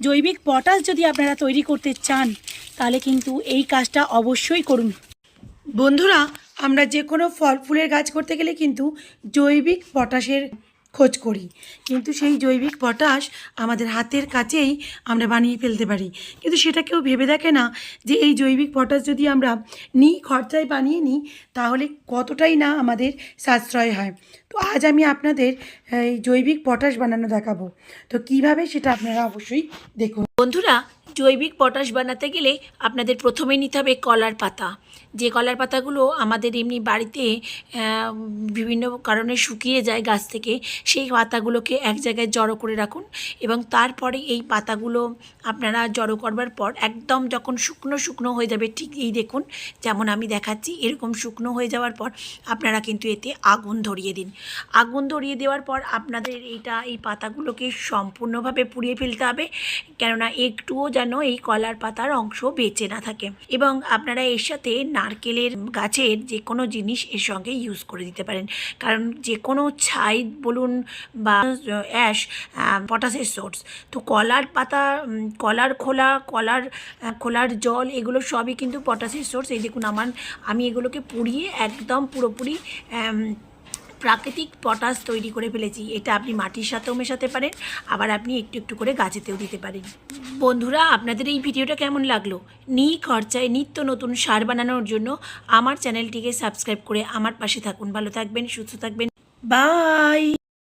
জৈবিক পটাশ যদি আপনারা তৈরি করতে চান, তাহলে কিন্তু এই কাজটা অবশ্যই করুন। বন্ধুরা, আমরা যে কোনো ফল, ফুলের গাছ করতে গেলে কিন্তু জৈবিক পটাশের খোঁজ করি। কিন্তু সেই জৈবিক পটাশ আমাদের হাতের কাছেই আমরা বানিয়ে ফেলতে পারি। কিন্তু সেটা কেউ ভেবে দেখে না যে এই জৈবিক পটাশ যদি আমরা নিই, খরচায় বানিয়ে নিই, তাহলে কতটাই না আমাদের সাশ্রয় হয়। তো আজ আমি আপনাদের এই জৈবিক পটাশ বানানো দেখাবো। তো কীভাবে সেটা আপনারা অবশ্যই দেখুন। বন্ধুরা, জৈবিক পটাশ বানাতে গেলে আপনাদের প্রথমে নিতে হবে কলার পাতা। যে কলার পাতাগুলো আমাদের এমনি বাড়িতে বিভিন্ন কারণে শুকিয়ে যায় গাছ থেকে, সেই পাতাগুলোকে এক জায়গায় জড়ো করে রাখুন এবং তারপরে এই পাতাগুলো আপনারা জড়ো করবার পর একদম যখন শুকনো শুকনো হয়ে যাবে, ঠিক এই দেখুন, যেমন আমি দেখাচ্ছি, এরকম শুকনো হয়ে যাওয়ার পর আপনারা কিন্তু এতে আগুন ধরিয়ে দিন। আগুন ধরিয়ে দেওয়ার পর আপনাদের এইটা, এই পাতাগুলোকে সম্পূর্ণভাবে পুড়িয়ে ফেলতে হবে, কেননা একটুও যেন এই কলার পাতার অংশ বেঁচে না থাকে। এবং আপনারা এর সাথে নারকেলের গাছের যে কোনো জিনিস এর সঙ্গে ইউজ করে দিতে পারেন। কারণ যে কোনো ছাই, বলুন বা অ্যাশ পটাশের সোর্স তো কলার পাতা কলার খোলা, কলার খোলার জল এগুলো সবই কিন্তু পটাশের সোর্স এই দেখুন আমার, আমি এগুলোকে পুড়িয়ে একদম পুরোপুরি প্রাকৃতিক পটাশ তৈরি করে ফেলেছি। এটা আপনি মাটির সাথেও মেশাতে পারেন, আবার আপনি একটু একটু করে গাছেতেও দিতে পারেন। বন্ধুরা, আপনাদের এই ভিডিওটা কেমন লাগল? নি খরচায় নিত্য নতুন সার বানানোর জন্য আমার চ্যানেলটিকে সাবস্ক্রাইব করে আমার পাশে থাকুন। ভালো থাকবেন, সুস্থ থাকবেন। বাই!